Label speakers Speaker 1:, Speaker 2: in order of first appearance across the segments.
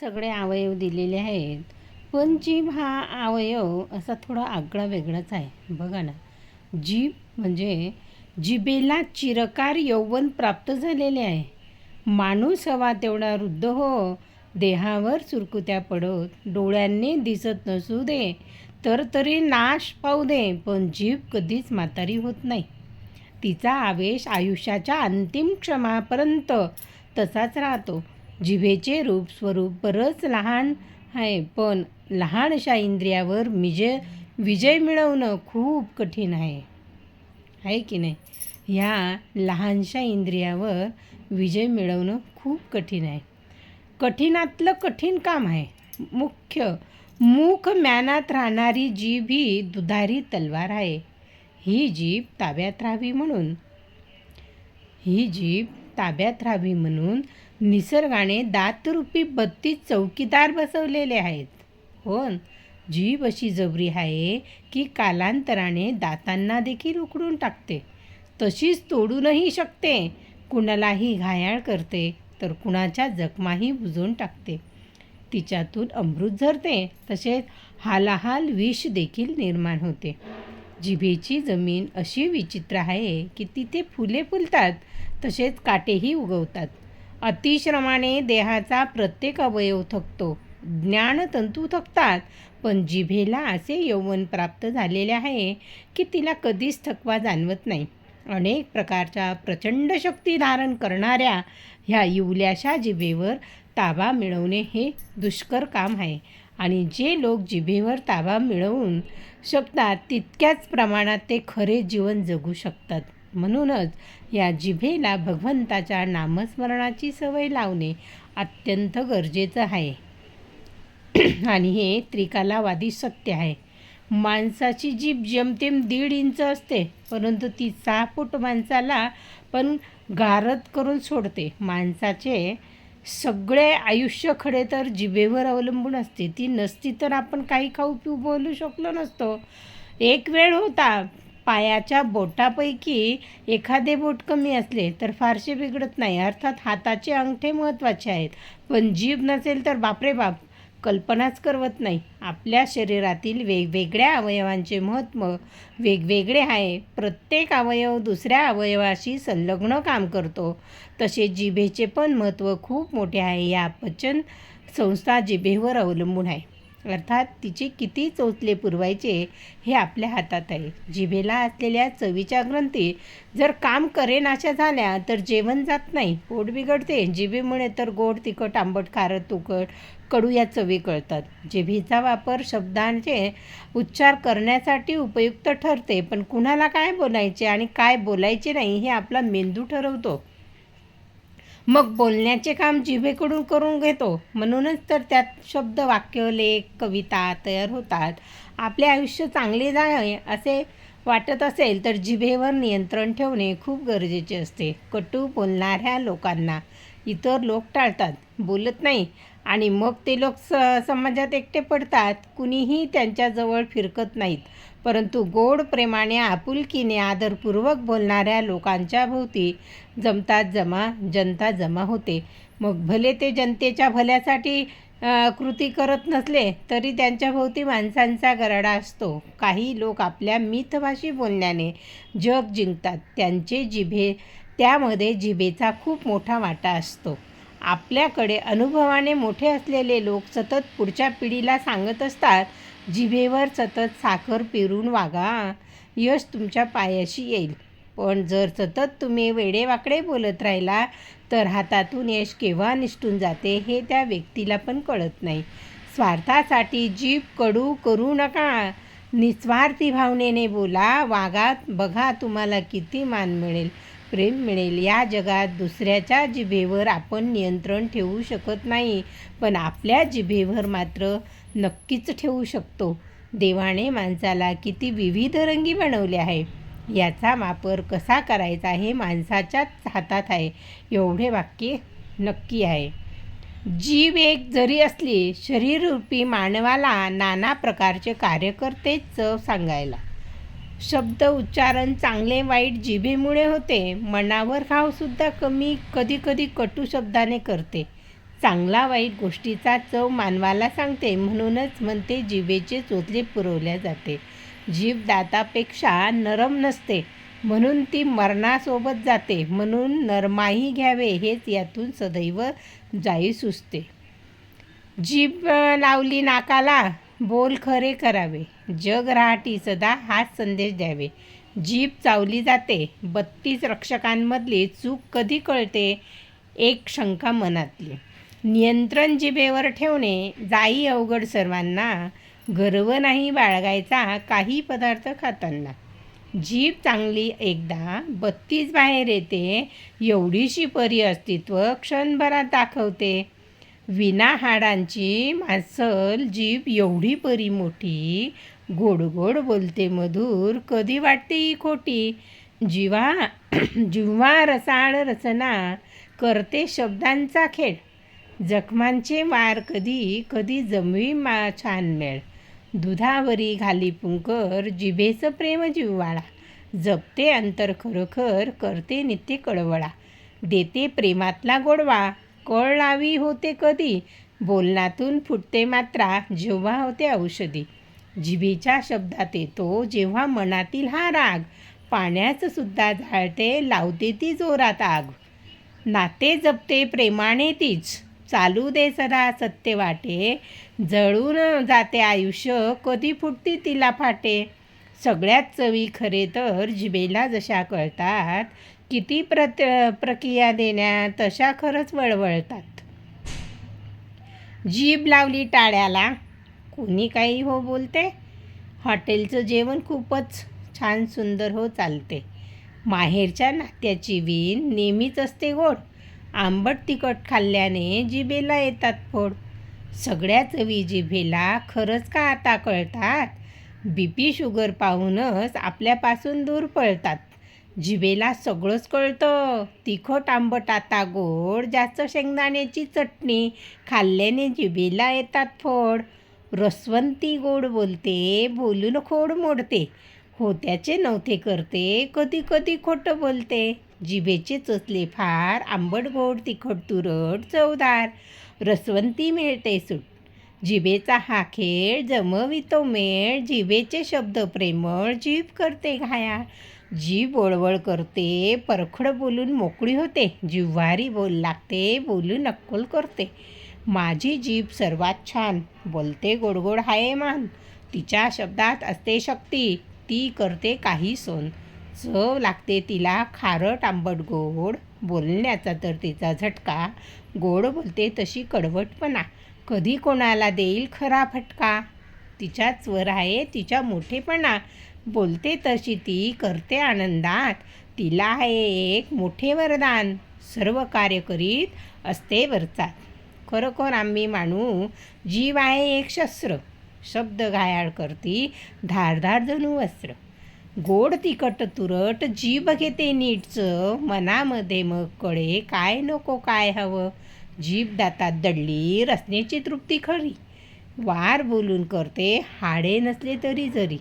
Speaker 1: सगळे अवयव दिलेले आहेत. पण जीभ हा अवयव असा थोडा आगळा वेगळाच आहे. बघा ना. जीभ म्हणजे जिभेला चिरकार यौवन प्राप्त झालेले आहे. माणूस हवा तेवढा वृद्ध हो. देहावर सुरकुत्या पडत डोळ्यांनी दिसत नसू दे. तर तरी नाश पाहू दे. पण जीभ कधीच म्हातारी होत नाही. तिचा आवेश आयुष्याच्या अंतिम क्षमापर्यंत तसाच राहतो. जिभेचे रूप स्वरूप बरंच लहान आहे पण लहानशा इंद्रियावर विजय विजय मिळवणं खूप कठीण आहे. आहे की नाही? ह्या लहानशा इंद्रियावर विजय मिळवणं खूप कठीण आहे. कठीणातलं कठीण काम आहे. मुख्य मूक म्यानात राहणारी जीभ ही दुधारी तलवार आहे. ही जीभ ताब्यात राहावी म्हणून. ही जीभ ताब्यात राहावी म्हणून निसर्गाने दातरूपी बत्तीस चौकीदार बसवलेले आहेत. हो जीभ अशी जबरी आहे की कालांतराने दातांना देखील उकडून टाकते. तशीच तोडूनही शकते. कुणालाही घायाळ करते तर कुणाच्या जखमाही बुजवून टाकते. तिच्यातून अमृत झरते तसेच हालाहाल विष देखील निर्माण होते. जिभेची जमीन अशी विचित्र आहे की तिथे फुले फुलतात तसेच काटेही उगवतात. अतिश्रमाने देहाचा प्रत्येक अवयव थकतो. ज्ञानतंतू थकतात. पण जिभेला असे यौवन प्राप्त झालेले आहे की तिला कधीच थकवा जाणवत नाही. अनेक प्रकारच्या प्रचंड शक्ती धारण करणाऱ्या ह्या इवल्याशा जिभेवर ताबा मिळवणे हे दुष्कर काम आहे. आणि जे लोक जिभेवर ताबा मिळवून शकतात तितक्याच प्रमाणात ते खरे जीवन जगू शकतात. म्हणूनच या जिभेला भगवंताच्या नामस्मरणाची सवय लावणे अत्यंत गरजेचं आहे. आणि हे त्रिकालावादी सत्य आहे. माणसाची जीभ जेमतेम दीड इंच असते परंतु ती सहा फूट माणसाला पण गारद करून सोडते. माणसाचे सगळे आयुष्य खडे तर जिभेवर अवलंबून असते. ती नसती तर आपण काही खाऊ पिऊ बोलू शकलो नसतो. एक वेळ होता पायाच्या बोटापैकी एखादे बोट कमी असले तर फारसे बिघडत नाही. अर्थात हाताचे अंगठे महत्त्वाचे आहेत. पण जीभ नसेल तर बापरे बाप कल्पनाच करवत नाही. आपल्या शरीरातील वेगवेगळ्या अवयवांचे महत्त्व वेगवेगळे आहे. प्रत्येक अवयव दुसऱ्या अवयवाशी संलग्न काम करतो. तसे जिभेचे पण महत्त्व खूप मोठे आहे. या पचन संस्था जिभेवर अवलंबून आहे. अर्थात तिचे किती चोचले पुरवायचे हे आपल्या हातात आहे. जिभेला असलेल्या चवीच्या ग्रंथी जर काम करेनाशा झाल्या तर जेवण जात नाही. पोट बिघडते. जिभेमुळे तर गोड तिखट आंबट खारट तुकट कडू या चवी कळतात. जिभेचा वापर शब्दांचे उच्चार करण्यासाठी उपयुक्त ठरते. पण कुणाला काय बोलायचे आणि काय बोलायचे नाही हे आपला मेंदू ठरवतो. मग बोलण्याचे काम जिभेकडून करून घेतो. म्हणूनच तर त्यात शब्द वाक्य लेख कविता तयार होतात. आपले आयुष्य चांगले जावे असे वाटत असेल तर जिभेवर नियंत्रण ठेवणे खूप गरजेचे असते. कटू बोलणाऱ्या लोकांना इतर लोक टाळतात बोलत नाही आणि मग ते लोक स समाजात एकटे पडतात. कुणीही त्यांच्याजवळ फिरकत नाहीत. परंतु गोड प्रेमाने आपुलकीने आदरपूर्वक बोलणाऱ्या लोकांच्या भोवती जमतात जमा जनता जमा होते. मग भले ते जनतेच्या भल्यासाठी कृती करत नसले तरी त्यांच्या भोवती माणसांचा गराडा असतो. काही लोक आपल्या मितभाषी बोलण्याने जग जिंकतात. त्यांचे जिभे त्यामध्ये जिभेचा खूप मोठा वाटा असतो. आपल्याकडे अनुभवाने मोठे असलेले लोक सतत पुढच्या पिढीला सांगत असतात जिभेवर सतत साखर पेरून वागा. यश तुमच्या पायाशी येईल. पण जर सतत तुम्ही वेडेवाकडे बोलत राहिला तर हातातून यश केव्हा निष्ठून जाते हे त्या व्यक्तीला पण कळत नाही. स्वार्थासाठी जीभ कडू करू नका. निस्वार्थी भावनेने बोला. वागा बघा तुम्हाला किती मान मिळेल. प्रेम मिळेल. या जगात दुसऱ्याच्या जिभेवर आपण नियंत्रण ठेवू शकत नाही. पण आपल्या जिभेवर मात्र नक्कीच ठेवू शकतो. देवाने माणसाला किती विविध रंगी बनवले आहे? याचा वापर कसा करायचा हे माणसाच्याच हातात आहे. एवढे वाक्य नक्की आहे. जीव एक जरी असली शरीररूपी मानवाला नाना प्रकारचे कार्य करते चव सांगायला. शब्द उच्चारण चांगले वाईट जिभेमुळे होते. मनावर घावसुद्धा कमी कधी कधी कटू शब्दाने करते. चांगला वाईट गोष्टीचा चव मानवाला सांगते. म्हणूनच म्हणते जिभेचे चोचले पुरवल्या जाते. जीभ दातापेक्षा नरम नसते. म्हणून ती मरणासोबत जाते. म्हणून नरमाही घ्यावे हेच यातून सदैव जाई सुचते. जीभ लावली नाकाला बोल खरे करावे. जग राहाटी सदा हाच संदेश द्यावे. जीभ चावली जाते. बत्तीस रक्षकांमधली चूक कधी कळते? एक शंका मनातली. नियंत्रण जिभेवर ठेवणे जाई अवघड सर्वांना. गर्व नाही बाळगायचा काही पदार्थ खाताना. जीभ चांगली एकदा बत्तीस बाहेर येते एवढीशी परी अस्तित्व क्षणभरात दाखवते. विना हाडांची मासल जीभ एवढी परी मोठी गोड गोड बोलते मधुर कधी वाटते ही खोटी. जिवा जिव्हा रसाळ रचना करते शब्दांचा खेळ. जखमांचे वार कधी कधी जमवी मा छान मेळ. दुधावरी घाली पुंकर जिभेचं प्रेम जिव्हाळा. जपते अंतर खरोखर करते नित्य कळवळा. देते प्रेमातला गोडवा कळ लावी होते कधी. बोलण्यातून फुटते मात्रा जेव्हा होते औषधी. जिभेच्या शब्दात येतो जेव्हा मनातील हा राग. पाण्याचं सुद्धा झाळते लावते ती जोरात आग. नाते जपते प्रेमाने तीच. चालू दे सदा सत्य वाटे. जळून जाते आयुष्य कधी फुटती तिला फाटे. सगळ्यात चवी खरे तर जिबेला जशा कळतात किती प्रत प्रक्रिया देण्या तशा खरंच वळवळतात. जीभ लावली टाळ्याला कोणी काही हो बोलते? हॉटेलचं जेवण खूपच छान सुंदर हो चालते. माहेरच्या नात्याची वीण नेहमीच असते गोड. आंबट तिखट खाल्ल्याने जिभेला येतात फोड. सगळ्या चवी जिभेला खरंच का आता कळतात? बी पी शुगर पाहूनच आपल्यापासून दूर पळतात. जिभेला सगळंच कळतं. तिखट आंबट आता गोड जास्त शेंगदाण्याची चटणी खाल्ल्याने जिभेला येतात फोड. रसवंती गोड बोलते बोलून खोड मोडते. होत्याचे नव्हते करते कधी कधी खोटं बोलते. जिभेचे चोचले फार आंबट गोड तिखट तुरट चवदार. रसवंती मिळते सूट. जिभेचा हा खेळ जमवितो मेळ. जिभेचे शब्द प्रेमळ जीभ करते घाया जीभ ओळवळ करते परखड बोलून मोकळी होते. जिव्हारी बोल लागते बोलून नक्कल करते. माझी जीभ सर्वात छान बोलते गोडगोड हाये मान तिच्या शब्दात असते शक्ती ती करते काही सोन. चव लागते तिला खारट आंबट गोड. बोलण्याचा तर तिचा झटका. गोड बोलते तशी कडवटपणा कधी कोणाला देईल खरा फटका? तिच्या वर आहे तिच्या मोठेपणा. बोलते तशी ती करते आनंदात. तिला आहे एक मोठे वरदान. सर्व कार्य करीत असते वरचा. खरोखर आम्ही मानू जीव आहे एक शस्त्र. शब्द घायाळ करती धारधार जणू वस्त्र. गोड तिखट तुरट जीभ घेते नीटचं मनामध्ये मग कळे काय नको काय हवं? जीभ दातात दडली रचनेची तृप्ती खरी. वार बोलून करते हाडे नसले तरी जरी.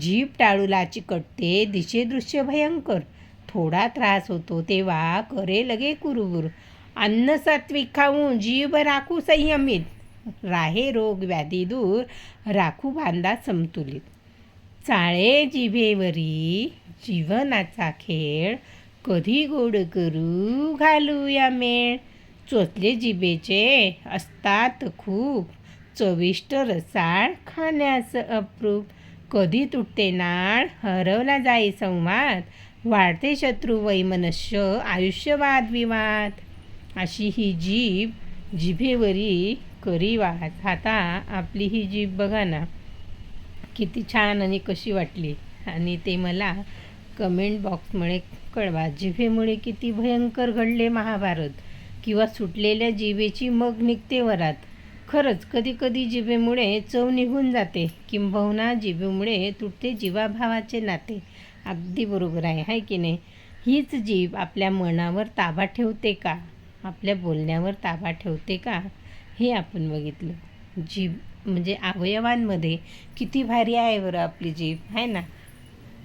Speaker 1: जीभ टाळूला चिकटते दिशे दृश्य भयंकर. थोडा त्रास होतो तेव्हा करे लगे कुरुबुर. अन्न सात्विक खाऊन जीभ राखू संयमित. राहे रोग व्याधी दूर राखू बांधा समतुलित. चाळे जिभेवरी जीवनाचा खेळ. कधी गोड करू घालूया मेळ. चोचले जिभेचे असतात खूप. चविष्ट रसाळ खाण्यास अप्रूप. कधी तुटते नाळ हरवला जाई संवाद. वाढते शत्रू वैमनस्य आयुष्यवाद विवाद. अशी ही जीभ जिभेवरी करी वाहत आता आपली ही जीभ बघा ना. किती छान आणि कशी वाटली. आणि ते मला कमेंट बॉक्समुळे कळवा. जिभेमुळे किती भयंकर घडले महाभारत. किंवा सुटलेल्या जिभेची मग निघते वरात. खरंच कधीकधी जिभेमुळे चव निघून जाते. किंबहुना जिभेमुळे तुटते जीवाभावाचे नाते. अगदी बरोबर आहे हाय की नाही? हीच जीभ आपल्या मनावर ताबा ठेवते का? आपल्या बोलण्यावर ताबा ठेवते का? हे आपण बघितलं. जीभ म्हणजे अवयवांमध्ये किती भारी आहे बरं आपली जीभ आहे ना?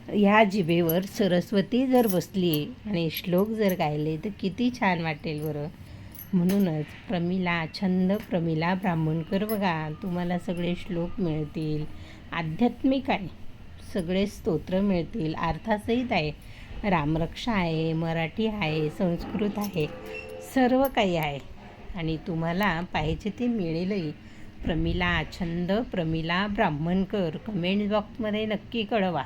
Speaker 1: ह्या जिभेवर सरस्वती जर बसली आणि श्लोक जर गायले तर किती छान वाटेल बरं. म्हणूनच प्रमिला छंद प्रमिला ब्राह्मणकर बघा तुम्हाला सगळे श्लोक मिळतील. आध्यात्मिक आहे. सगळे स्तोत्र मिळतील. अर्थासहित आहे. रामरक्षा आहे मराठी आहे संस्कृत आहे सर्व काही आहे. आणि तुम्हाला पाहिजे ते मिळेलही. प्रमिला छंद प्रमिला ब्राह्मणकर. कमेंट बॉक्समध्ये नक्की कळवा.